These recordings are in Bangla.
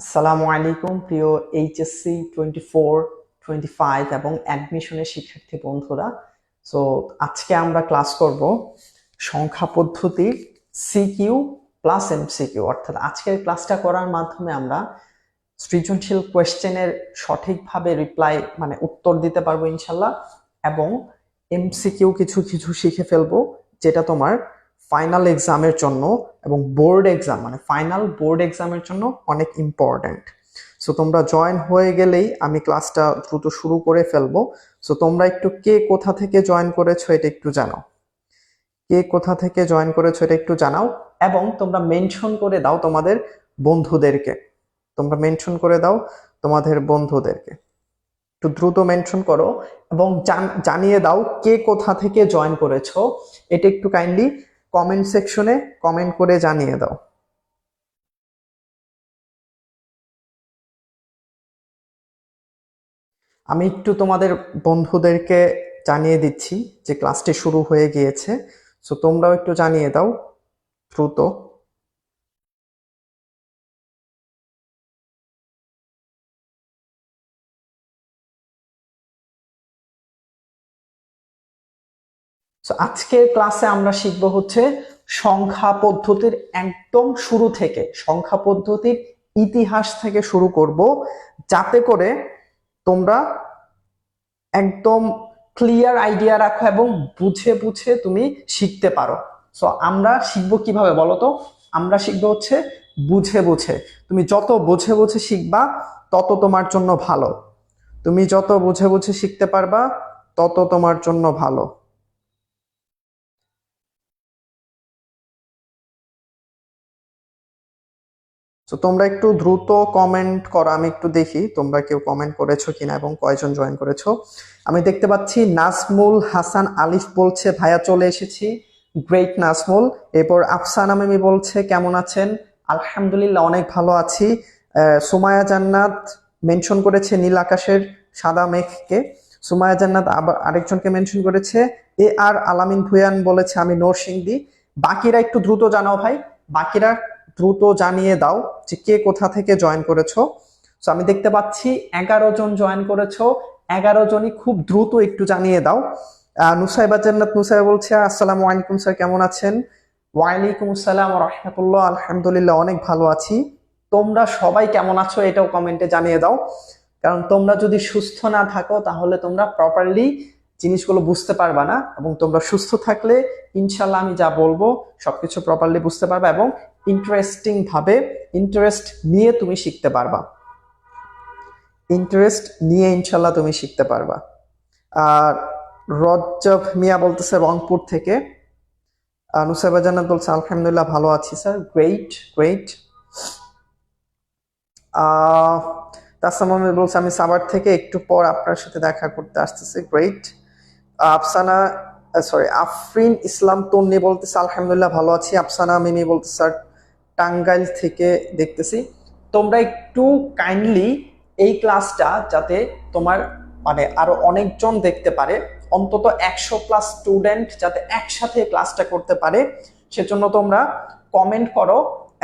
আসসালামু আলাইকুম, প্রিয় HSC twenty four twenty five এবং অ্যাডমিশনের শিক্ষার্থী বন্ধুরা। সো আজকে আমরা ক্লাস করব সংখ্যা পদ্ধতির সিকিউ প্লাস এমসিকিউ অর্থাৎ আজকের ক্লাসটা করার মাধ্যমে আমরা সৃজনশীল কোয়েশ্চেনের সঠিকভাবে রিপ্লাই মানে উত্তর দিতে পারব ইনশাল্লাহ এবং এমসিকিউ কিছু কিছু শিখে ফেলব, যেটা তোমার ফাইনাল এক্সামের জন্য এবং বোর্ড এক্সাম মানে ফাইনাল বোর্ড এক্সামের জন্য অনেক ইম্পর্ট্যান্ট সো তোমরা জয়েন হয়ে গেলেই আমি ক্লাসটা দ্রুত শুরু করে ফেলব। সো তোমরা একটু কে কোথা থেকে জয়েন করেছ এটা একটু জানাও। কে কোথা থেকে জয়েন করেছ এটা একটু জানাও এবং তোমরা মেনশন করে দাও তোমাদের বন্ধুদেরকে। তোমরা মেনশন করে দাও তোমাদের বন্ধুদেরকে। একটু দ্রুত মেনশন করো এবং জান- জানিয়ে দাও কে কোথা থেকে জয়েন করেছ। এটা একটু কাইন্ডলি কমেন্ট সেকশনে কমেন্ট করে জানিয়ে দাও। আমি একটু তোমাদের বন্ধুদেরকে জানিয়ে দিচ্ছি যে ক্লাসটি শুরু হয়ে গিয়েছে সো তোমরাও একটু জানিয়ে দাও, দ্রুত। আজকের ক্লাসে আমরা শিখব হচ্ছে সংখ্যা পদ্ধতির একদম শুরু থেকে, সংখ্যা পদ্ধতির ইতিহাস থেকে শুরু করব, যাতে করে তোমরা একদম ক্লিয়ার আইডিয়া রাখো এবং বুঝে বুঝে তুমি শিখতে পারো। সো আমরা শিখব কীভাবে বলো তো? আমরা শিখব হচ্ছে বুঝে বুঝে। তুমি যত বুঝে বুঝে শিখবা, তত তোমার জন্য ভালো। তুমি যত বুঝে বুঝে শিখতে পারবা, তত তোমার জন্য ভালো। তো তোমরা একটু দ্রুত কমেন্ট করো, আমি একটু দেখি তোমরা কেউ কমেন্ট করেছ কিনা এবং কয়জন জয়েন করেছ। আমি দেখতে পাচ্ছি নাজমুল হাসান আলিফ বলছে, ভাইয়া চলে এসেছি। গ্রেট নাজমুল। এরপর আফসানা মিমি বলছে, কেমন আছেন? আলহামদুলিল্লাহ, অনেক ভালো আছি। সুমায়া জান্নাত মেনশন করেছে নীল আকাশের সাদা মেঘকে। সুমায়া জান্নাত আবার আরেকজনকে মেনশন করেছে, এ আর আলামিন ভুয়ান বলেছে, আমি নরসিংদী। বাকিরা একটু দ্রুত জানাও ভাই। বাকিরা দ্রুত জানিয়ে দাও যে কে কোথা থেকে জয়েন করেছ। সো আমি দেখতে পাচ্ছি এগারো জন জয়েন করেছ। এগারো জনই খুব দ্রুত একটু জানিয়ে দাও। নুসাইবা জান্নাত, নুসাইবা বলছে, আসসালামু আলাইকুম স্যার, কেমন আছেন? ওয়ালাইকুম আসসালাম রহমতুল্লাহ, আলহামদুলিল্লাহ, অনেক ভালো আছি। তোমরা সবাই কেমন আছো এটাও কমেন্টে জানিয়ে দাও। কারণ তোমরা যদি সুস্থ না থাকো, তাহলে তোমরা প্রপারলি জিনিসগুলো বুঝতে পারবা না। এবং তোমরা সুস্থ থাকলে ইনশাল্লাহ আমি যা বলব, সবকিছু প্রপারলি বুঝতে পারবা। এবং ইন্টারেস্টিং ভাবে ইন্টারেস্ট নিয়ে তুমি শিখতে পারবা। ইন্টারেস্ট নিয়ে ইনশাল্লাহ তুমি শিখতে পারবা। আর রজ্জব মিয়া বলতেছে, রংপুর থেকে। নুসাইবা জান্নাত বলছে, আলহামদুলিল্লাহ ভালো আছি sir great great Tasam Ahmed বলছে, আমি সাভার থেকে একটু পর আপনার সাথে দেখা করতে আসতেছি। গ্রেট আফসানা সরি আফরিন ইসলাম তন্নি বলতেছে, আলহামদুলিল্লাহ ভালো আছি। আফসানা মিমি বলতে স্যার টাঙ্গাইল থেকে দেখতেছি। তোমরা একটু কাইন্ডলি এই ক্লাসটা যাতে তোমার মানে আরও অনেকজন দেখতে পারে, অন্তত একশো প্লাস স্টুডেন্ট যাতে একসাথে ক্লাসটা করতে পারে, সেজন্য তোমরা কমেন্ট করো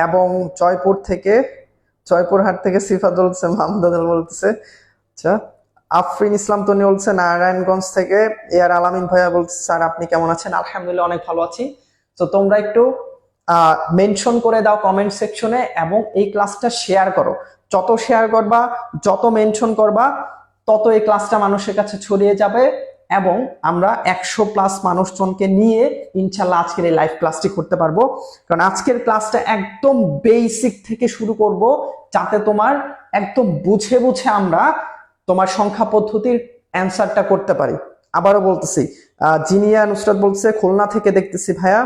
এবং জয়পুর থেকে, জয়পুরহাট থেকে সিফাতুল হোসেন মাহমুদ বলতেছে আচ্ছা আফরিন ইসলাম তনি বলছে, নারায়ণগঞ্জ থেকে এয়ার আলামিন ভাইয়া বলছে স্যার, আপনি কেমন আছেন? আলহামদুলিল্লাহ, অনেক ভালো আছি। তো তোমরা একটু মেনশন করে দাও কমেন্ট সেকশনে এবং এই ক্লাসটা শেয়ার করো। যত শেয়ার করবা, যত মেনশন করবা, তত এই ক্লাসটা মানুষের কাছে ছড়িয়ে যাবে এবং আমরা একশো প্লাস মানুষজনকে নিয়ে ইনশাল্লাহ আজকের এই লাইভ ক্লাসটি করতে পারব। কারণ আজকের ক্লাসটা একদম বেসিক থেকে শুরু করব, যাতে তোমার একদম বুঝে বুঝে আমরা তোমার সংখ্যা পদ্ধতির অ্যান্সারটা করতে পারি। আবারও বলতেছি জিনিয়া নুসরাত বলছে খুলনা থেকে দেখতেছি ভাইয়া।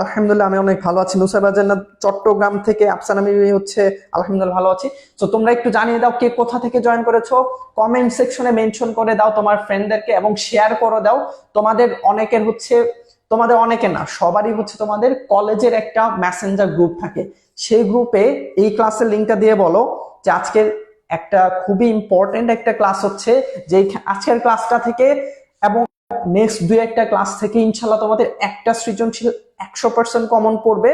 আলহামদুলিল্লাহ, আমি অনেক ভালো আছি। নুসাইবা জান্নাত চট্টগ্রাম থেকে আফসান আমি হচ্ছে, আলহামদুলিল্লাহ ভালো আছি। তো তোমরা একটু জানিয়ে দাও কে কোথা থেকে জয়েন করেছ। কমেন্ট সেকশনে মেনশন করে দাও তোমার ফ্রেন্ডদেরকে এবং শেয়ার করে দাও। তোমাদের অনেকের হচ্ছে, তোমাদের অনেকে না, সবারই হচ্ছে তোমাদের কলেজের একটা মেসেঞ্জার গ্রুপ থাকে। সেই গ্রুপে এই ক্লাসের লিঙ্কটা দিয়ে বলো যে আজকের একটা খুবই ইম্পর্টেন্ট একটা ক্লাস হচ্ছে যে আজকের ক্লাসটা থেকে এবং নেক্সট দুই একটা ক্লাস থেকে ইনশাল্লাহ তোমাদের একটা সৃজনশীল একশো পার্সেন্ট কমন পড়বে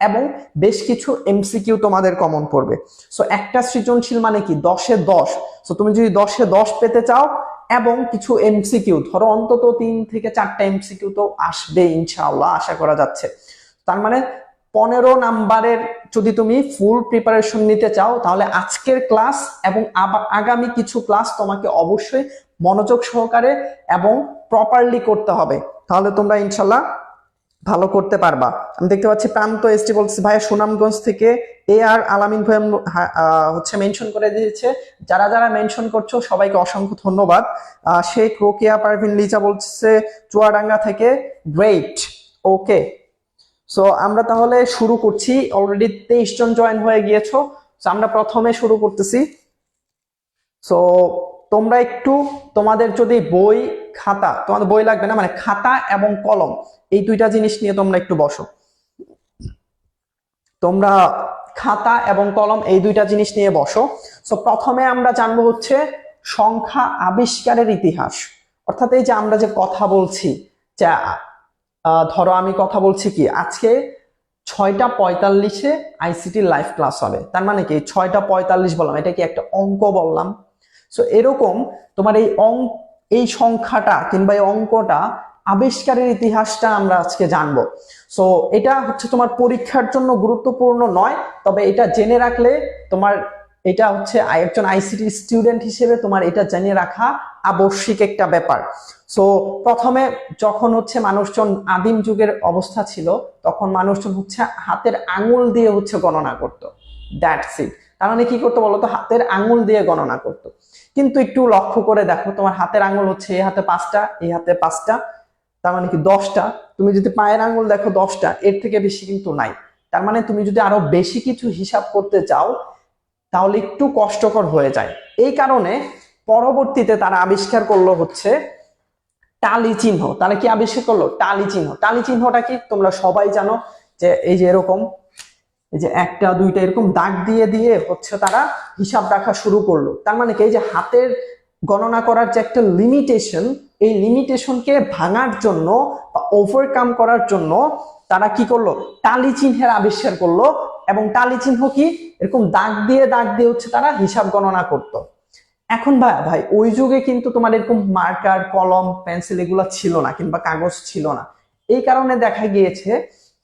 এবং বেশ কিছু এমসিকিউ তোমাদের কমন পড়বে। সো একটা সৃজনশীল মানে কি? দশে দশ। সো তুমি যদি দশে দশ পেতে চাও এবং কিছু এমসিকিউ ধরো অন্তত তিন থেকে চারটা এমসিকিউ তো আসবে ইনশাআল্লাহ, আশা করা যাচ্ছে। তার মানে পনেরো নাম্বারের যদি তুমি ফুল প্রিপারেশন নিতে চাও, তাহলে আজকের ক্লাস এবং আগামী কিছু ক্লাস তোমাকে অবশ্যই মনোযোগ সহকারে এবং প্রপারলি করতে হবে। তাহলে তোমরা ইনশাল্লাহ ভালো করতে পারবা। আমি দেখতে পাচ্ছি প্রান্ত এসটি বলছে ভাইয়া সুনামগঞ্জ থেকে এ আর আলামিন ভাই হচ্ছে মেনশন করে দিয়েছে। যারা যারা মেনশন করছ সবাইকে অসংখ্য ধন্যবাদ। শেখ রোকিয়া পারভিন লিজা বলছে চুয়াডাঙ্গা থেকে গ্রেট ওকে সো আমরা তাহলে শুরু করছি। অলরেডি তেইশ জন জয়েন হয়ে গিয়েছো। So, আমরা প্রথমে শুরু করতেছি। সো তোমরা একটু তোমাদের যদি বই খাতা, তোমাদের বই লাগবে না? মানে খাতা এবং কলম, এই দুইটা জিনিস নিয়ে তোমরা একটু বসো। তোমরা খাতা এবং কলম, এই দুইটা জিনিস নিয়ে বসো। সো প্রথমে আমরা জানব হচ্ছে সংখ্যা আবিষ্কারের ইতিহাস। অর্থাৎ এই যে আমরা যে কথা বলছি, যে ধরো আমি কথা বলছি কি, আজকে ছয়টা পঁয়তাল্লিশে আইসিটি লাইভ ক্লাস হবে। তার মানে কি, ছয়টা পঁয়তাল্লিশ বললাম, এটা কি একটা অঙ্ক বললাম? সো এরকম তোমার এই অঙ্ক এই সংখ্যাটা কিংবা এই অঙ্কটা আবিষ্কারের ইতিহাসটা আমরা আজকে জানব। সো এটা হচ্ছে তোমার পরীক্ষার জন্য গুরুত্বপূর্ণ নয়, তবে এটা জেনে রাখলে তোমার এটা হচ্ছে একজন আইসিটি স্টুডেন্ট হিসেবে তোমার এটা জেনে রাখা আবশ্যিক একটা ব্যাপার। সো প্রথমে যখন হচ্ছে মানুষজন আদিম যুগের অবস্থা ছিল, তখন মানুষজন হচ্ছে হাতের আঙুল দিয়ে হচ্ছে গণনা করতো। দ্যাটস ইট মানে কি করতো বলতো? হাতের আঙুল দিয়ে গণনা করতো। কিন্তু একটু লক্ষ্য করে দেখো, তোমার হাতের আঙুল হচ্ছে এই হাতে পাঁচটা, এই হাতে পাঁচটা, তার মানে কি দশটা? তুমি যদি পায়ের আঙুল দেখো দশটা, এর থেকে বেশি কিন্তু নাই। তার মানে তুমি যদি আরও বেশি কিছু হিসাব করতে চাও, তাহলে একটু কষ্টকর হয়ে যায়। এই কারণে পরবর্তীতে তারা আবিষ্কার করল হচ্ছে টালি চিহ্ন। তারা কি আবিষ্কার করল? টালি চিহ্ন। টালি চিহ্নটা কি? তোমরা সবাই জানো যে এই যে এরকম এই যে একটা, দুইটা এরকম দাগ দিয়ে দিয়ে হচ্ছে তারা হিসাব রাখা শুরু করল। তার মানে কি? এই যে হাতের গণনা করার যে একটা লিমিটেশন এই লিমিটেশনকে ভাঙার জন্য বা ওভারকাম করার জন্য তারা কি করল? টালি চিহ্নের আবিষ্কার করল এবং টালি চিহ্ন কি? এরকম দাগ দিয়ে দাগ দিয়ে হচ্ছে তারা হিসাব গণনা করতো। এখন ভাই ভাই, ওই যুগে কিন্তু তোমার এরকম মার্কার কলম পেন্সিল এগুলো ছিল না কিংবা কাগজ ছিল না। এই কারণে দেখা গিয়েছে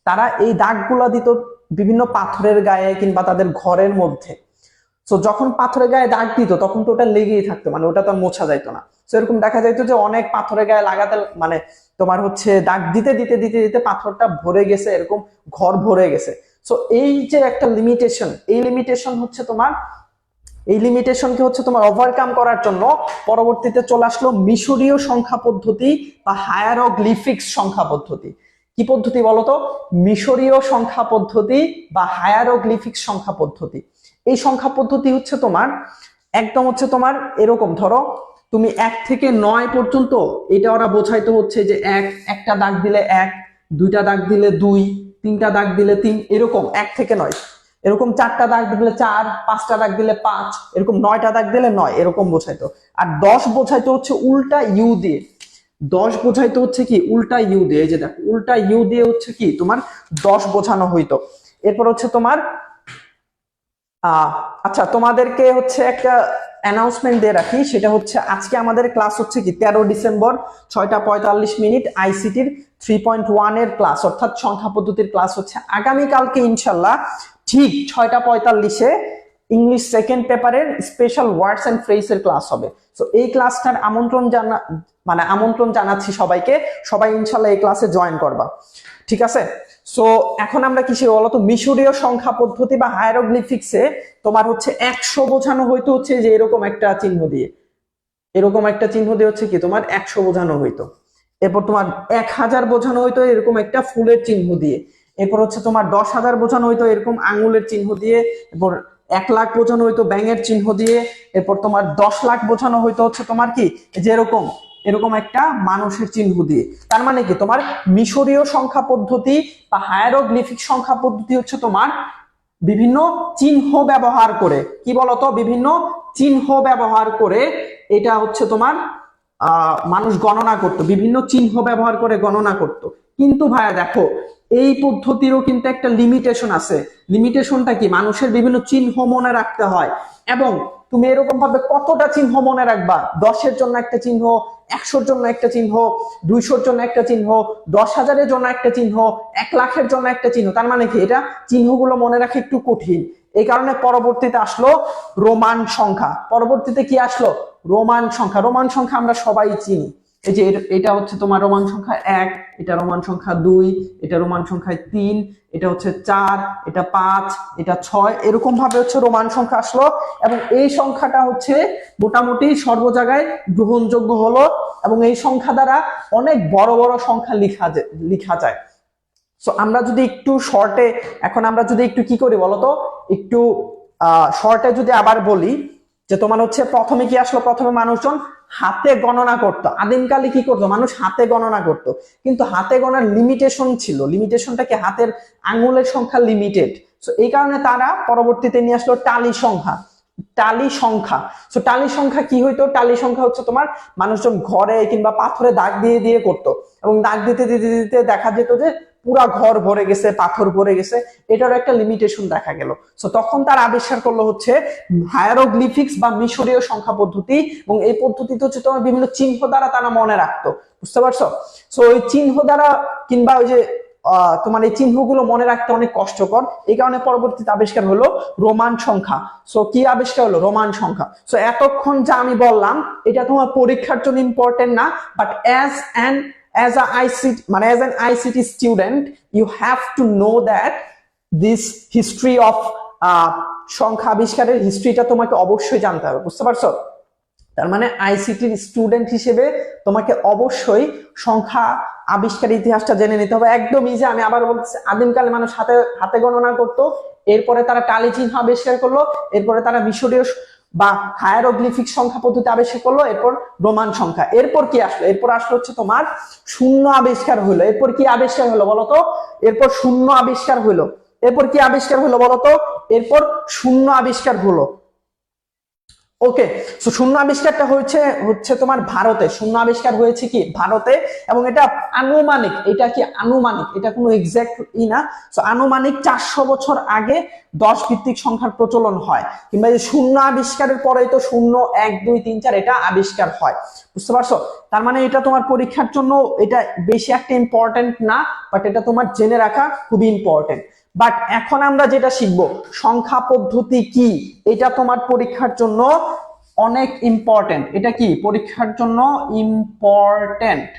তারা এই দাগগুলা দিত বিভিন্ন পাথরের গায়ে কিংবা তাদের ঘরের মধ্যে। তো যখন পাথরের গায়ে দাগ দিত, তখন তো ওটা লেগেই থাকতো মানে ওটা তো আর মোছা যাইতো না। তো এরকম দেখা যাইতো যে অনেক পাথরের গায়ে লাগাতে মানে তোমার হচ্ছে দাগ দিতে দিতে দিতে দিতে পাথরটা ভরে গেছে, এরকম ঘর ভরে গেছে। সো এই যে একটা লিমিটেশন এই লিমিটেশন হচ্ছে তোমার, এই লিমিটেশনকে হচ্ছে তোমার ওভারকাম করার জন্য পরবর্তীতে চলে আসলো মিশরীয় সংখ্যা পদ্ধতি বা হায়ারোগ্লিফিক্স সংখ্যা পদ্ধতি। কি পদ্ধতি বলতো? মিশরীয় সংখ্যা পদ্ধতি বা হায়ারোগ্লিফিক্স সংখ্যা পদ্ধতি। এই সংখ্যা পদ্ধতি হচ্ছে তোমার, একদম হচ্ছে তোমার এরকম, ধরো, তুমি এক থেকে নয় পর্যন্ত, এটা ওরা বোঝাইতে হচ্ছে যে এক, একটা দাগ দিলে এক, দুইটা দাগ দিলে দুই, তিনটা দাগ দিলে তিন, এরকম এক থেকে নয়। এরকম চারটা দাগ দিলে চার, পাঁচটা দাগ দিলে পাঁচ, এরকম নয়টা দাগ দিলে নয়, এরকম বোঝাইতো। আর দশ বোঝাইতো হচ্ছে উল্টা ইউ দিয়ে। দশ বোঝাইতো হচ্ছে কি, উল্টা ইউ দিয়ে যে দেখো, উল্টা ইউ দিয়ে হচ্ছে কি, তোমার দশ বোঝানো হইতো। এরপর হচ্ছে তোমার আচ্ছা তোমাদেরকে হচ্ছে একটা অ্যানাউন্সমেন্ট দিয়ে রাখি, সেটা হচ্ছে আজকে আমাদের ক্লাস হচ্ছে কি, তেরো ডিসেম্বর, ছয়টা পঁয়তাল্লিশ মিনিট আইসিটির থ্রি পয়েন্ট ওয়ানের ক্লাস অর্থাৎ সংখ্যা পদ্ধতির ক্লাস হচ্ছে। আগামীকালকে ইনশাল্লাহ ঠিক ছয়টা পঁয়তাল্লিশে ইংলিশ সেকেন্ড পেপারের স্পেশাল ওয়ার্ডস অ্যান্ড ফ্রেজের ক্লাস হবে। তো এই ক্লাসটার আমন্ত্রণ জানা মানে আমন্ত্রণ জানাচ্ছি সবাইকে। সবাই ইনশাল্লাহ এই ক্লাসে জয়েন করবা। ঠিক আছে? সো এখন আমরা কিসে বলতো? মিশরীয় সংখ্যা পদ্ধতি বা হায়ারোগ্লিফিক্সে তোমার হচ্ছে একশো বোঝানো হইতো হচ্ছে যে এরকম একটা চিহ্ন দিয়ে। এরকম একটা চিহ্ন দিয়ে হচ্ছে কি? তোমার একশো বোঝানো হইতো। এরপর তোমার এক হাজার বোঝানো হইতো এরকম একটা ফুলের চিহ্ন দিয়ে। এরপর হচ্ছে তোমার দশ হাজার বোঝানো হইতো এরকম আঙুলের চিহ্ন দিয়ে। এরপর এক লাখ বোঝানো হইতো ব্যাঙের চিহ্ন দিয়ে, এরপর তোমার দশ লাখ বোঝানো হইতো হচ্ছে তোমার কি? যে এরকম একটা মানুষের চিহ্ন দিয়ে। তার মানে কি? তোমার মিশরীয় সংখ্যা পদ্ধতি বা হায়ারোগ্লিফিক সংখ্যা পদ্ধতি হচ্ছে তোমার বিভিন্ন চিহ্ন ব্যবহার করে। কি বলতো? বিভিন্ন চিহ্ন ব্যবহার করে এটা হচ্ছে তোমার মানুষ গণনা করত। বিভিন্ন চিহ্ন ব্যবহার করে গণনা করত। কিন্তু ভাইয়া দেখো এই পদ্ধতিরও কিন্তু একটা লিমিটেশন আছে। লিমিটেশনটা কি? মানুষের বিভিন্ন চিহ্ন মনে রাখতে হয়। এবং তুমি এরকম ভাবে কতটা চিহ্ন মনে রাখবা? দশের জন্য একটা চিহ্ন, একশোর জন্য একটা চিহ্ন, দুইশোর জন্য একটা চিহ্ন দশ হাজারের জন্য একটা চিহ্ন, এক লাখের জন্য একটা চিহ্ন। তার মানে কি? এটা চিহ্নগুলো মনে রাখা একটু কঠিন। এই কারণে পরবর্তীতে আসলো রোমান সংখ্যা। পরবর্তীতে কি আসলো? রোমান সংখ্যা। রোমান সংখ্যা আমরা সবাই চিনি। এই যে এটা হচ্ছে তোমার রোমান সংখ্যা এক, এটা রোমান সংখ্যা দুই, এটা রোমান সংখ্যা তিন, এটা হচ্ছে চার, এটা পাঁচ, এটা ছয়, এরকম ভাবে হচ্ছে রোমান সংখ্যা আসলো। এবং এই সংখ্যাটা হচ্ছে মোটামুটি সর্ব জায়গায় গ্রহণযোগ্য হলো এবং এই সংখ্যা দ্বারা অনেক বড় বড় সংখ্যা লিখা লিখা যায়। সো আমরা যদি একটু শর্টে এখন আমরা যদি একটু কি করি বলতো একটু শর্টে যদি আবার বলি যে তোমার হচ্ছে প্রথমে কি আসলো? প্রথমে মানুষজন হাতে গণনা করতো। আদিমকালে কি করতো? মানুষ হাতে গণনা করতো। কিন্তু হাতে গণার লিমিটেশন ছিল। লিমিটেশনটা কি? হাতের আঙুলের সংখ্যা লিমিটেড সো এই কারণে তারা পরবর্তীতে নিয়ে আসলো টালি সংখ্যা। টালি সংখ্যা। সো টালি সংখ্যা কি হইতো? টালি সংখ্যা হচ্ছে তোমার মানুষজন ঘরে কিংবা পাথরে দাগ দিয়ে দিয়ে করতো। এবং দাগ দিতে দিতে দিতে দেখা যেত যে পুরা ঘর ভরে গেছে, পাথর ভরে গেছে, এটারও একটা লিমিটেশন দেখা গেল। সো তখন তার আবিষ্কার করল হচ্ছে হায়ারোগ্লিফিক্স বা মিশরীয় সংখ্যা পদ্ধতি এবং এই পদ্ধতিতে হচ্ছে তোমার বিভিন্ন চিহ্ন দ্বারা তারা মনে রাখতো। বুঝতে পারছ? সো ওই চিহ্ন দ্বারা কিংবা ওই যে তোমার এই চিহ্নগুলো মনে রাখতে অনেক কষ্টকর। এই কারণে পরবর্তীতে আবিষ্কার হলো রোমান সংখ্যা। সো কি আবিষ্কার হলো? রোমান সংখ্যা। সো এতক্ষণ যা আমি বললাম, এটা তোমার পরীক্ষার জন্য ইম্পর্টেন্ট না but as an as a ICT মানে as an ICT student you have to know that this history of সংখ্যা আবিষ্কারের হিস্ট্রিটা তোমাকে অবশ্যই জানতে হবে, বুঝতে পারছ? তার মানে আইসিটির স্টুডেন্ট হিসেবে তোমাকে অবশ্যই সংখ্যা আবিষ্কার ইতিহাসটা জেনে নিতে হবে। একদম ইজি আমি আবার বলতেছি আদিমকালে মানুষ হাতে হাতে গণনা করতো, এরপরে তারা টালি চিহ্ন আবিষ্কার করল, এরপরে তারা মিশরীয় বা হায়ারোগ্লিফিক সংখ্যা পদ্ধতি আবিষ্কার করল, এরপর রোমান সংখ্যা। এরপর কি আসলো? এরপর আসলো হচ্ছে তোমার শূন্য আবিষ্কার হলো এরপর কি আবিষ্কার হলো বলতো? এরপর শূন্য আবিষ্কার হলো এরপর কি আবিষ্কার হলো বলতো? এরপর শূন্য আবিষ্কার হলো। ওকে সো শূন্য আবিষ্কারটা হয়েছে, হচ্ছে তোমার ভারতে। শূন্য আবিষ্কার হয়েছে কি? ভারতে। এবং এটা আনুমানিক, এটা কি আনুমানিক? এটা কোনো এক্সাক্ট ই না। সো আনুমানিক চারশো বছর আগে দশ ভিত্তিক সংখ্যার প্রচলন হয়। কিংবা যে শূন্য আবিষ্কারের পরেই তো শূন্য, এক, দুই, তিন, চার, এটা আবিষ্কার হয়। বুঝতে পারছ? তার মানে এটা তোমার পরীক্ষার জন্য এটা বেশি একটা ইম্পর্টেন্ট না বাট এটা তোমার জেনে রাখা খুবই ইম্পর্টেন্ট বাট এখন আমরা যেটা শিখব, সংখ্যা পদ্ধতি কি? এটা তোমার পরীক্ষার জন্য অনেক ইম্পর্টেন্ট এটা কি? পরীক্ষার জন্য ইম্পর্টেন্ট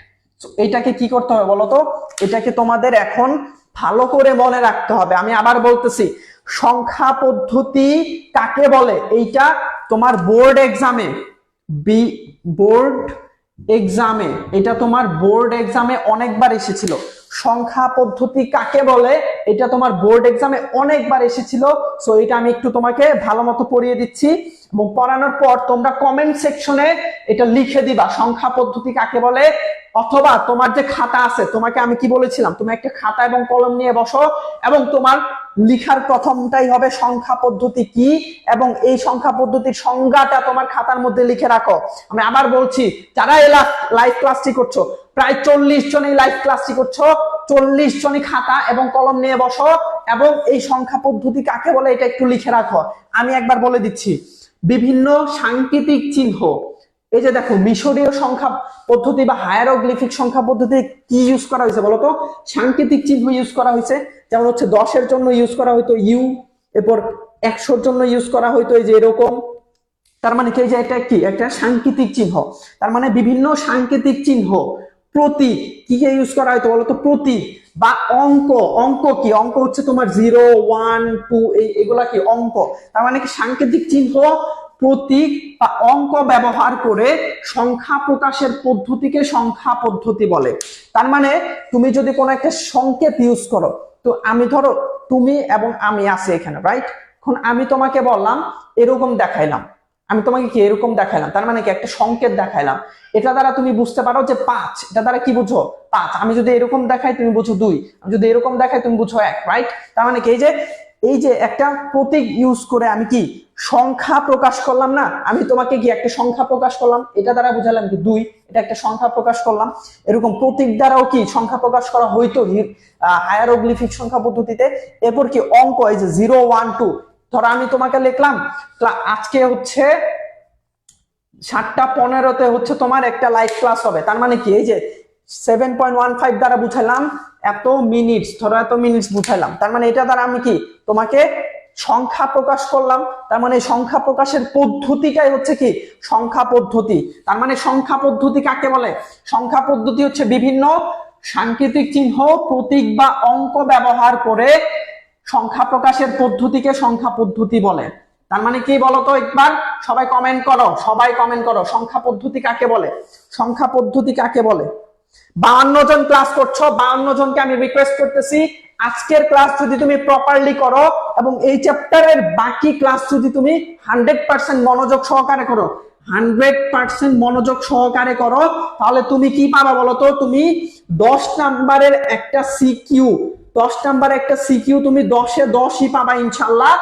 এটাকে কি করতে হবে বলতো? এটাকে তোমাদের এখন ভালো করে মনে রাখতে হবে। আমি আবার বলতেছি সংখ্যা পদ্ধতি কাকে বলে? এইটা তোমার বোর্ড এক্সামে বি বোর্ড এক্সামে এটা তোমার বোর্ড এক্সামে অনেকবার এসেছিল। সংখ্যা পদ্ধতি কাকে বলে? এটা তোমার বোর্ড এক্সামে অনেকবার এসেছিল। সো এটা আমি একটু তোমাকে ভালো মতো পড়িয়ে দিচ্ছি। এবং পড়ানোর পর তোমরা কমেন্ট সেকশনে এটা লিখে দিবা, সংখ্যা পদ্ধতি কাকে বলে? অথবা তোমার যে খাতা আছে, তোমাকে আমি কি বলেছিলাম? তুমি একটা খাতা এবং কলম নিয়ে বসো এবং তোমার লিখার প্রথমটাই হবে সংখ্যা পদ্ধতি কি এবং এই সংখ্যা পদ্ধতির সংজ্ঞাটা তোমার খাতার মধ্যে লিখে রাখো। আমি আবার বলছি, যারা এই লাইভ ক্লাসটি করছ, প্রায় চল্লিশ জন এই লাইভ ক্লাসটি করছ, চল্লিশ জনই খাতা এবং কলম নিয়ে বসো এবং এই সংখ্যা পদ্ধতি কাকে বলে এটা একটু লিখে রাখো। আমি একবার বলে দিচ্ছি, বিভিন্ন সাংকেতিক চিহ্ন এই যে দেখো, মিশরীয় সংখ্যা পদ্ধতি বা হায়ারোগ্লিফিক সংখ্যা পদ্ধতি কি ইউজ করা হয়েছে বলতো সাংকেতিক চিহ্ন ইউজ করা হয়েছে। যেমন হচ্ছে দশের জন্য ইউজ করা হয়তো ইউ, এরপর একশোর জন্য ইউজ করা হয়তো এই যে এরকম। তার মানে কি? যে এটা কি? একটা সাংকেতিক চিহ্ন। তার মানে বিভিন্ন সাংকেতিক চিহ্ন, প্রতীক কি কে ইউজ করা হয়তো বলতো প্রতীক বা অঙ্ক। অঙ্ক কি? অঙ্ক হচ্ছে তোমার জিরো ওয়ান টু এগুলা কি? অঙ্ক। তার মানে কি? সাংকেতিক চিহ্ন প্রতীক বা অঙ্ক ব্যবহার করে সংখ্যা প্রকাশের পদ্ধতিকে সংখ্যা পদ্ধতি বলে। তার মানে তুমি যদি কোনো একটা সংকেত ইউজ করো, তো আমি ধরো তুমি এবং আমি আছি এখানে রাইট এখন আমি তোমাকে বললাম, এরকম দেখাইলাম। আমি তোমাকে কি এরকম দেখাইলাম? তার মানে কি একটা সংকেত দেখাইলাম। এটা দ্বারা তুমি বুঝতে পারো যে পাঁচ, এটা দ্বারা কি বুঝো? পাঁচ। আমি যদি এরকম দেখাই, তুমি বুঝো দুই। আমি যদি এরকম দেখাই, তুমি বুঝো এক রাইট তার মানে কি এই যে এই যে একটা প্রতীক ইউজ করে আমি কি সংখ্যা প্রকাশ করলাম না? আমি তোমাকে কি একটা সংখ্যা প্রকাশ করলাম? এটা দ্বারা বুঝালাম কি দুই। এটা একটা সংখ্যা প্রকাশ করলাম। এরকম প্রতীক দ্বারাও কি সংখ্যা প্রকাশ করা হইতো? হায়ারোগ্লিফিক সংখ্যা পদ্ধতিতে। এরপর কি অঙ্ক, এই যে জিরো ওয়ান টু ধরো আমি তোমাকে লিখলাম আজকে হচ্ছে সাতটা পনেরোতে হচ্ছে তোমার একটা লাইভ ক্লাস হবে। তার মানে কি? এই যে সেভেন পয়েন্ট ওয়ান ফাইভ দ্বারা বুঝাইলাম এত মিনিটস ধরো এত মিনিটস বুঝাইলাম তার মানে এটা দ্বারা আমি কি, তোমাকে সংখ্যা প্রকাশ করলাম, তার মানে সংখ্যা প্রকাশের পদ্ধতিটাই হচ্ছে কি, সংখ্যা পদ্ধতি। তার মানে সংখ্যা পদ্ধতি কাকে বলে? সংখ্যা পদ্ধতি হচ্ছে বিভিন্ন সাংকেতিক চিহ্ন, প্রতীক বা অঙ্ক ব্যবহার করে সংখ্যা প্রকাশের পদ্ধতিকে সংখ্যা পদ্ধতি বলে। তার মানে কি বলতো একবার? সবাই কমেন্ট করো, সবাই কমেন্ট করো। সংখ্যা পদ্ধতি কাকে বলে? সংখ্যা পদ্ধতি কাকে বলে? বাহান্ন জন ক্লাস করছ, বাহান্ন জনকে আমি রিকোয়েস্ট করতেছি, আজকের ক্লাস যদি তুমি প্রপারলি করো এবং এই চ্যাপ্টারের বাকি ক্লাস যদি তুমি হান্ড্রেড পার্সেন্ট মনোযোগ সহকারে করো হান্ড্রেড পার্সেন্ট মনোযোগ সহকারে করো, তাহলে তুমি কি পাবা বলতো? তুমি দশ নাম্বারের একটা সিকিউ দশ নাম্বার একটা সিকিউ তুমি দশে দশই পাবা ইনশাল্লাহ,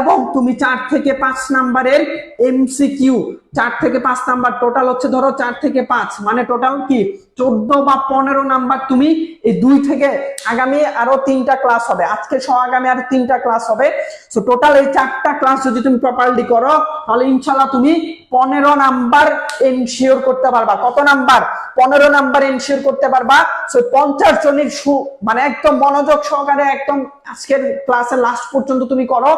এবং তুমি চার থেকে পাঁচ নাম্বারের এমসিকিউ চার থেকে পাঁচ নাম্বার টোটাল হচ্ছে ধরো চার থেকে পাঁচ। মানে টোটাল কি? চোদ্দ বা পনেরো নাম্বার তুমি এই দুই থেকে আগামী আরও তিনটা ক্লাস হবে। আজকে সহ আগামী আরও তিনটা ক্লাস হবে। সো টোটাল এই চারটা ক্লাস যদি তুমি প্রপারলি করো, তাহলে ইনশাল্লাহ তুমি পনেরো নাম্বার এনশিওর করতে পারবা। কত নাম্বার? পনেরো নাম্বার এনশিওর করতে পারবা। সো পঞ্চাশ জনের সু মানে একদম মনোযোগ সহকারে একদম আজকের ক্লাসের লাস্ট পর্যন্ত তুমি করো।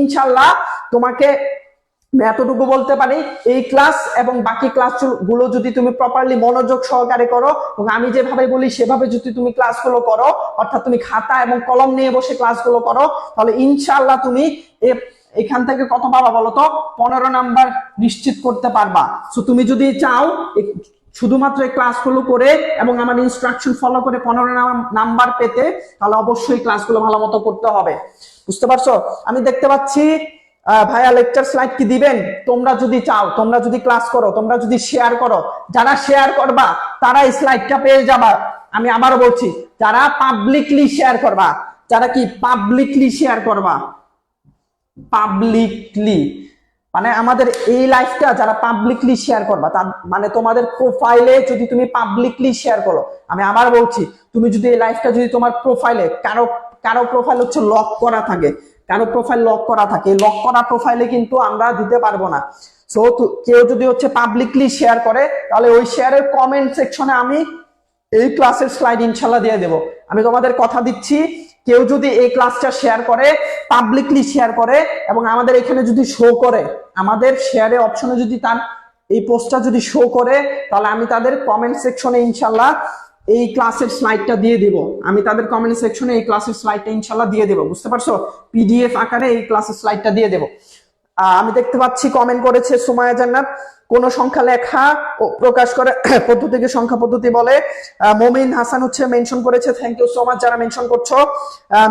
ইনশাল্লাহ তোমাকে এতটুকু বলতে পারি, এই ক্লাস এবং বাকি ক্লাসগুলো যদি তুমি প্রপারলি মনোযোগ সহকারে করো এবং আমি যেভাবে বলি সেভাবে যদি তুমি ক্লাসগুলো করো, অর্থাৎ তুমি খাতা এবং কলম নিয়ে বসে ক্লাসগুলো করো, তাহলে ইনশাল্লাহ তুমি এখান থেকে কত পাবা বলো তো পনেরো নাম্বার নিশ্চিত করতে পারবা। সো তুমি যদি চাও শুধুমাত্র এই ক্লাসগুলো করে এবং আমার ইনস্ট্রাকশন ফলো করে পনেরো নাম্বার পেতে, তাহলে অবশ্যই ক্লাসগুলো ভালো মতো করতে হবে। বুঝতে পারছ? আমি দেখতে পাচ্ছি ভাইয়া লেকচার স্লাইড কি দিবেন? তোমরা যদি চাও, তোমরা যদি ক্লাস করো, তোমরা যদি শেয়ার করো, যারা শেয়ার করবা তারা এই স্লাইডটা পেয়ে যাবা। আমি আবারও বলছি, যারা পাবলিকলি শেয়ার করবা, যারা কি পাবলিকলি শেয়ার করবা? পাবলিকলি মানে আমাদের এই লাইফটা যারা পাবলিকলি শেয়ার করবা, তার মানে তোমাদের প্রোফাইলে যদি তুমি পাবলিকলি শেয়ার করো, আমি আবার বলছি, তুমি যদি এই লাইফটা যদি তোমার প্রোফাইলে কারও কারও প্রোফাইল হচ্ছে লক করা থাকে কারও প্রোফাইল লক করা থাকে? লক করা প্রোফাইলে কিন্তু আমরা দিতে পারব না। সো কেউ যদি হচ্ছে পাবলিকলি শেয়ার করে, তাহলে ওই শেয়ারের কমেন্ট সেকশনে আমি এই ক্লাসের স্লাইড ইনশাল্লাহ দিয়ে দেব। আমি তোমাদের কথা দিচ্ছি, কেউ যদি এই ক্লাসটা শেয়ার করে পাবলিকলি শেয়ার করে, এবং আমাদের এখানে যদি শো করে, আমাদের শেয়ারে অপশনে যদি তার, এই পোস্টটা যদি শো করে, তাহলে আমি তাদের কমেন্ট সেকশনে ইনশাল্লাহ এই ক্লাসের স্লাইডটা দিয়ে দিব। আমি তাদের কমেন্ট সেকশনে এই ক্লাসের স্লাইডটা ইনশাল্লাহ দিয়ে দেবো। বুঝতে পারছ? পিডিএফ আকারে এই ক্লাসের স্লাইডটা দিয়ে দেবো। আমি দেখতে পাচ্ছি কমেন্ট করেছে সুমায়া জান্নাত। কোন সংখ্যা লেখা ও প্রকাশ করে পদ্ধতিকে সংখ্যা পদ্ধতি বলে। মমিন হাসান হচ্ছে মেনশন করেছে। থ্যাংক ইউ সো মাচ যারা মেনশন করছ।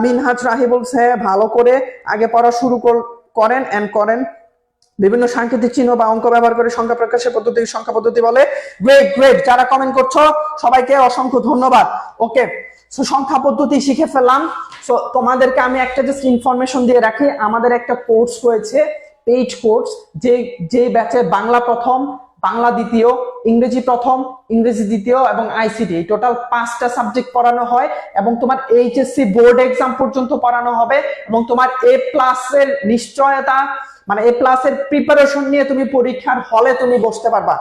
মিনহাজ রাহি বলছে ভালো করে আগে পড়া শুরু কর- করেন এন্ড করেন। বিভিন্ন সাংকেতিক চিহ্ন বা অঙ্ক ব্যবহার করে সংখ্যা প্রকাশের পদ্ধতি, সংখ্যা পদ্ধতি বলে গ্রেট গ্রেট যারা কমেন্ট করছ, সবাইকে অসংখ্য ধন্যবাদ। ওকে সংখ্যা পদ্ধতি শিখে ফেললাম। সো তোমাদেরকে আমি একটা জাস্ট ইনফরমেশন দিয়ে রাখি, আমাদের একটা কোর্স রয়েছে পেইড কোর্স যে যে ব্যাচে বাংলা প্রথম, বাংলা দ্বিতীয়, ইংরেজি প্রথম, ইংরেজি দ্বিতীয় এবং আইসিটি টোটাল পাঁচটা সাবজেক্ট পড়ানো হয় এবং তোমার এইচএসসি বোর্ড এক্সাম পর্যন্ত পড়ানো হবে এবং তোমার এ প্লাসের নিশ্চয়তা মানে এ প্লাসের প্রিপারেশন নিয়ে তুমি পরীক্ষার হলে তুমি বসতে পারবা।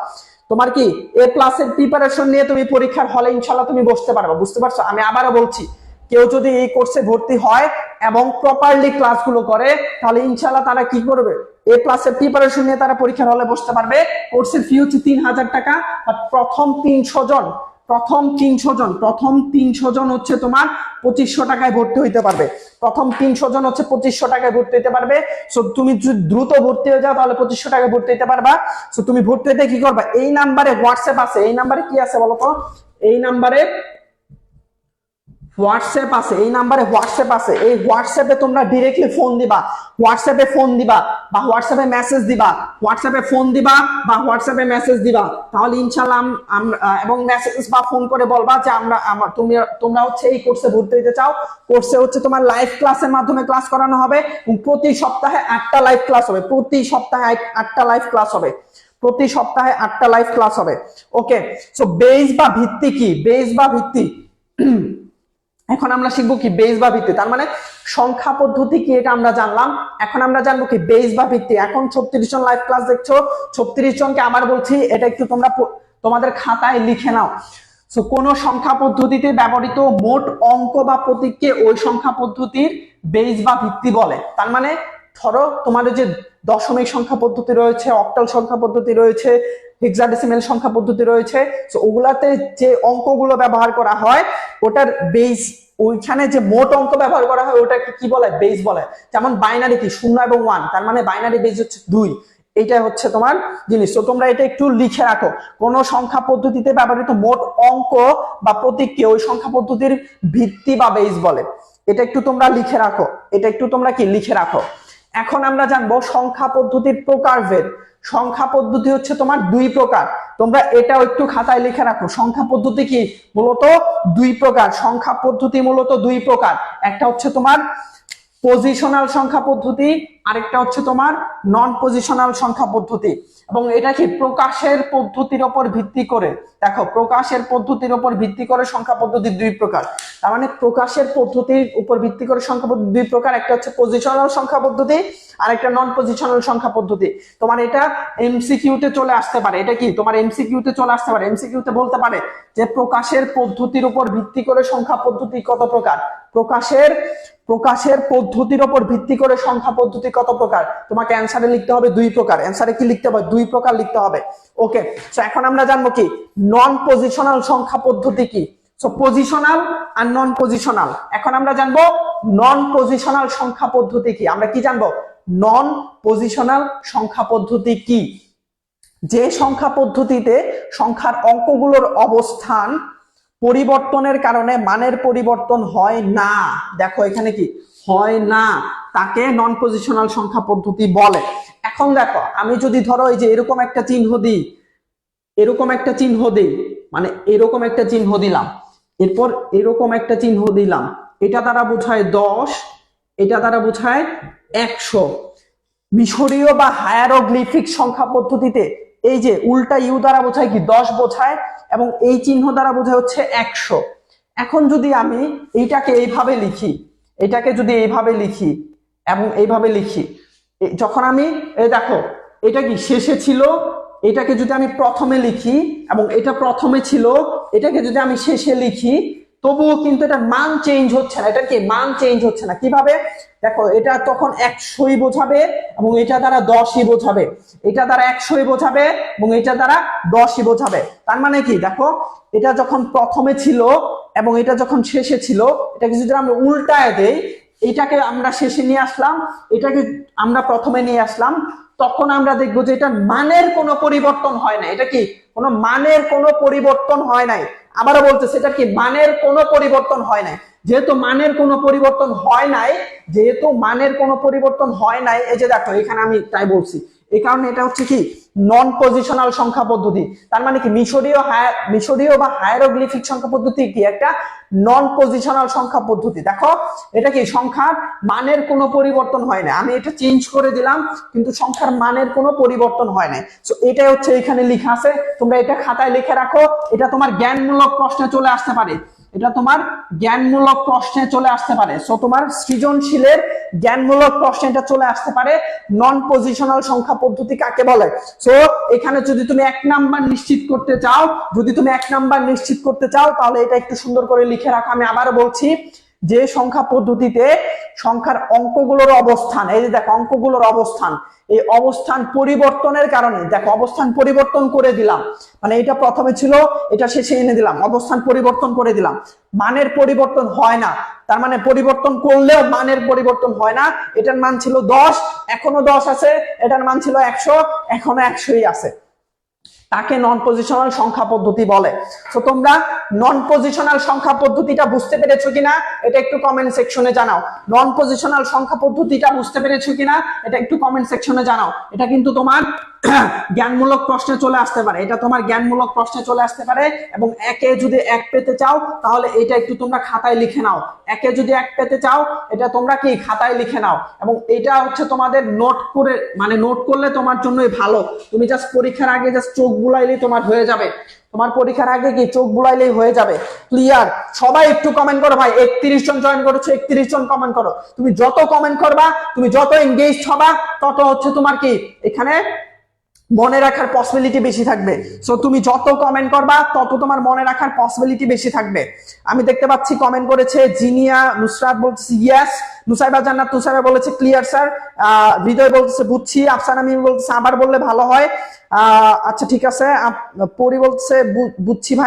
তোমার কি এ প্লাসের প্রিপারেশন নিয়ে তুমি পরীক্ষার হলে ইনশাল্লাহ তুমি বসতে পারবা, বুঝতে পারছ? আমি আবারও বলছি, কেউ যদি এই কোর্সে ভর্তি হয় এবং প্রপারলি ক্লাসগুলো করে, তাহলে ইনশাল্লাহ তারা কি করবে? এ প্লাসের প্রিপারেশন নিয়ে তারা পরীক্ষার হলে বসতে পারবে। কোর্সের ফি হচ্ছে তিন হাজার টাকা, আর প্রথম তিনশো জন প্রথম তিনশো জন, প্রথম তিনশো জন হচ্ছে তোমার পঁচিশশো টাকায় ভর্তি হইতে পারবে। প্রথম তিনশো জন হচ্ছে পঁচিশশো টাকায় ভর্তি হইতে পারবে। সো তুমি দ্রুত ভর্তি হয়ে যাও, তাহলে পঁচিশশো টাকায় ভর্তি হইতে পারবা। সো তুমি ভর্তি হইতে কি করবা? এই নাম্বারে হোয়াটসঅ্যাপ আছে। এই নাম্বারে কি আছে বলো তো? এই নাম্বারে হোয়াটসঅ্যাপ আছে, এই নাম্বারে হোয়াটসঅ্যাপ আছে, এই হোয়াটসঅ্যাপে তোমরা ডিরেক্টলি ফোন দিবা। হোয়াটসঅ্যাপে ফোন দিবা বা হোয়াটসঅ্যাপে মেসেজ দিবা। হোয়াটসঅ্যাপে ফোন দিবা বা হোয়াটসঅ্যাপে মেসেজ দিবা। তাহলে ইনশাল্লাহ এবং মেসেজ বা ফোন করে বলবা যে আমরা তুমি তোমরা হচ্ছে এই কোর্সে ভর্তি হতে চাও। কোর্সে হচ্ছে তোমার লাইভ ক্লাসের মাধ্যমে ক্লাস করানো হবে প্রতি সপ্তাহে আটটা লাইভ ক্লাস হবে। প্রতি সপ্তাহে আট- আটটা লাইভ ক্লাস হবে। প্রতি সপ্তাহে আটটা লাইভ ক্লাস হবে। ওকে সো বেস বা ভিত্তি কি? বেস বা ভিত্তি। এখন আমরা শিখব কি বেস বা ভিত্তি। তার মানে সংখ্যা পদ্ধতি কি এটা আমরা জানলাম। এখন আমরা জানব কি বেস বা ভিত্তি। এখন ছত্রিশ জন লাইভ ক্লাস দেখছ। ছত্রিশ জনকে আবার বলছি, এটা একটু তোমরা তোমাদের খাতায় লিখে নাও। সো কোন সংখ্যা পদ্ধতিতে ব্যবহৃত মোট অঙ্ক বা প্রতীককে ওই সংখ্যা পদ্ধতির বেস বা ভিত্তি বলে। তার মানে ধরো তোমাদের যে দশমিক সংখ্যা পদ্ধতি রয়েছে অক্টাল সংখ্যা পদ্ধতি রয়েছে হেক্সাডেসিমেল সংখ্যা পদ্ধতি রয়েছে। তো ওগুলাতে যে অঙ্কগুলো ব্যবহার করা হয়, ওটার বেস ওইখানে যে মোট অঙ্ক ব্যবহার করা হয়, ওটাকে কি বলে? বেস বলে। যেমন বাইনারি কি, শূন্য এবং ওয়ান তার মানে বাইনারি বেস হচ্ছে দুই। এইটা হচ্ছে তোমার জিনিস। তো তোমরা এটা একটু লিখে রাখো। কোন সংখ্যা পদ্ধতিতে ব্যবহৃত মোট অঙ্ক বা প্রতীককে ওই সংখ্যা পদ্ধতির ভিত্তি বা বেস বলে। এটা একটু তোমরা লিখে রাখো। এটা একটু তোমরা কি, লিখে রাখো। এখন আমরা জানব সংখ্যা পদ্ধতির প্রকারভেদ। সংখ্যা পদ্ধতি হচ্ছে তোমার দুই প্রকার। তোমরা এটাও একটু খাতায় লিখে রাখো। সংখ্যা পদ্ধতি কি? মূলত দুই প্রকার। সংখ্যা পদ্ধতি মূলত দুই প্রকার। একটা হচ্ছে তোমার পজিশনাল সংখ্যা পদ্ধতি আরেকটা হচ্ছে তোমার নন পজিশনাল সংখ্যা পদ্ধতি। এবং এটা কি প্রকাশের পদ্ধতির উপর ভিত্তি করে, দেখো, প্রকাশের পদ্ধতির উপর ভিত্তি করে সংখ্যা পদ্ধতি দুই প্রকার। তার মানে প্রকাশের পদ্ধতির উপর ভিত্তি করে সংখ্যা পদ্ধতি দুই প্রকার, একটা হচ্ছে পজিশনাল সংখ্যা পদ্ধতি, আর একটা নন পজিশনাল সংখ্যা পদ্ধতি। তোমার এটা এমসিকিউ তে চলে আসতে পারে। এটা কি? তোমার এমসিকিউ তে চলে আসতে পারে। এমসিকিউ তে বলতে পারে যে প্রকাশের পদ্ধতির উপর ভিত্তি করে সংখ্যা পদ্ধতি কত প্রকার? প্রকাশের প্রকাশের পদ্ধতির উপর ভিত্তি করে সংখ্যা পদ্ধতি কত প্রকার? তোমাকে অ্যান্সারে লিখতে হবে দুই প্রকার। অ্যান্সারে কি লিখতে হবে? দুই প্রকার লিখতে হবে। ওকে সো এখন আমরা জানব কি? নন পজিশনাল সংখ্যা পদ্ধতি কি? সো পজিশনাল আর নন পজিশনাল এখন আমরা জানব নন পজিশনাল সংখ্যা পদ্ধতি কি? আমরা কি জানব? নন পজিশনাল সংখ্যা পদ্ধতি কি? যে সংখ্যা পদ্ধতিতে সংখ্যার অঙ্কগুলোর অবস্থান পরিবর্তনের কারণে মানের পরিবর্তন হয় না। দেখো এখানে কি? হয় না। তাকে নন পজিশনাল সংখ্যা পদ্ধতি বলে। এখন দেখো, আমি যদি ধরো এই যে এরকম একটা চিহ্ন দিই, এরকম একটা চিহ্ন দিই মানে এরকম একটা চিহ্ন দিলাম, এরপর এরকম একটা চিহ্ন দিলাম, এটা দ্বারা বোঝায় দশ, এটা দ্বারা বোঝায় একশো। মিশরীয় বা হায়ারোগ্লিফিক সংখ্যা পদ্ধতিতে এই যে উল্টা ইউ দ্বারা বোঝায় কি? দশ বোঝায় এবং এই চিহ্ন দ্বারা বোঝায় হচ্ছে একশো। এখন যদি আমি এইটাকে এইভাবে লিখি এটাকে যদি এইভাবে লিখি, এবং এইভাবে লিখি যখন আমি দেখো, এটা কি শেষে ছিল? এটাকে যদি আমি প্রথমে লিখি, এবং এটা প্রথমে ছিল, এটাকে যদি আমি শেষে লিখি তবুও কিন্তু এটা মান চেঞ্জ হচ্ছে না। এটার কি? মান চেঞ্জ হচ্ছে না। কীভাবে? দেখো, এটা তখন একশোই বোঝাবে এবং এটা দ্বারা দশই বোঝাবে। এটা দ্বারা একশোই বোঝাবে এবং এটা দ্বারা দশই বোঝাবে। তার মানে কি? দেখো, এটা যখন প্রথমে ছিল এবং এটা যখন শেষে ছিল, এটাকে যদি আমরা উল্টায় দেই, এটাকে আমরা শেষে নিয়ে আসলাম, এটাকে আমরা প্রথমে নিয়ে আসলাম, তখন আমরা দেখব যে এটা মানের কোনো পরিবর্তন হয় না এটা কি? কোনো মানের কোনো পরিবর্তন হয় নাই। আবারও বলতে সেটা কি মানের কোনো পরিবর্তন হয় নাই। যেহেতু মানের কোনো পরিবর্তন হয় নাই, যেহেতু মানের কোনো পরিবর্তন হয় নাই, এই যে দেখো, এখানে আমি তাই বলছি। এই কারণে এটা হচ্ছে কি? নন পজিশনাল সংখ্যা পদ্ধতি। তার মানে কি? মিশরীয় মিশরীয় বা হায়ারোগ্লিফিক সংখ্যা পদ্ধতি কি একটা নন পজিশনাল সংখ্যা পদ্ধতি? দেখো, এটা কি? সংখ্যার মানের কোনো পরিবর্তন হয় না। আমি এটা চেঞ্জ করে দিলাম, কিন্তু সংখ্যার মানের কোনো পরিবর্তন হয় না সো এটাই হচ্ছে এখানে লেখা আছে। তোমরা এটা খাতায় লিখে রাখো। এটা তোমার জ্ঞানমূলক প্রশ্নে চলে আসতে পারে। এটা তোমার জ্ঞানমূলক প্রশ্নে চলে আসতে পারে। সো তোমার সৃজনশীলের জ্ঞানমূলক প্রশ্নে এটা চলে আসতে পারে নন পজিশনাল সংখ্যা পদ্ধতি কাকে বলে? সো এখানে যদি তুমি এক নাম্বার নিশ্চিত করতে চাও, যদি তুমি এক নাম্বার নিশ্চিত করতে চাও, তাহলে এটা একটু সুন্দর করে লিখে রাখো। আমি আবার বলছি যে সংখ্যা পদ্ধতিতে সংখ্যার অঙ্কগুলোর অবস্থান, এই যে দেখো অঙ্কগুলোর অবস্থান, এই অবস্থান পরিবর্তনের কারণে, দেখো অবস্থান পরিবর্তন করে দিলাম মানে এটা প্রথমে ছিল, এটা শেষে এনে দিলাম, অবস্থান পরিবর্তন করে দিলাম, মানের পরিবর্তন হয় না, তার মানে পরিবর্তন করলেও মানের পরিবর্তন হয় না, এটার মান ছিল দশ, এখনও দশ আছে, এটার মান ছিল একশো, এখনও একশোই আছে। তাকে নন পজিশনাল সংখ্যা পদ্ধতি বলে। তো তোমরা নন পজিশনাল সংখ্যা পদ্ধতিটা বুঝতে পেরেছ কিনা, এটা একটু কমেন্ট সেকশনে জানাও। নন পজিশনাল সংখ্যা পদ্ধতিটা বুঝতে পেরেছ কিনা, এটা একটু কমেন্ট সেকশনে জানাও। এটা কিন্তু তোমার জ্ঞানমূলক প্রশ্নে চলে আসতে পারে। এটা তোমার জ্ঞানমূলক প্রশ্নে চলে আসতে পারে এবং একে যদি এক পেতে চাও, তাহলে এটা একটু তোমরা খাতায় লিখে নাও। একে যদি এক পেতে চাও, এটা তোমরা কি খাতায় লিখে নাও। এবং এটা হচ্ছে তোমাদের নোট করে মানে নোট করলে তোমার জন্যই ভালো। তুমি জাস্ট পরীক্ষার আগে জাস্ট চোখ বুলাইলেই তোমার হয়ে যাবে। তোমার পরীক্ষার আগে কি চোখ বুলাইলেই হয়ে যাবে? ক্লিয়ার সবাই একটু কমেন্ট করো ভাই। একত্রিশ জন জয়েন করেছ, একত্রিশ জন কমেন্ট করো। তুমি যত কমেন্ট করবা, তুমি যত এঙ্গেজ হবা, তত হচ্ছে তোমার কি? এখানে মনে রাখার পসিবিলিটি বেশি থাকবে। সো তুমি যত কমেন্ট করবা, তত তোমার মনে রাখার পসিবিলিটি বেশি থাকবে। আমি দেখতে পাচ্ছি কমেন্ট করেছে জিনিয়া নুসরাত বলছে ইয়াস নুসাইবা জান্নাত। তুসাইবা বলেছে ক্লিয়ার স্যার হৃদয় বলতেছে, বুঝছি। আফসান আমি বলতেছে, আবার বললে ভালো হয়। আচ্ছা ঠিক আছে। পরি বলছে বুঝছি ভাই।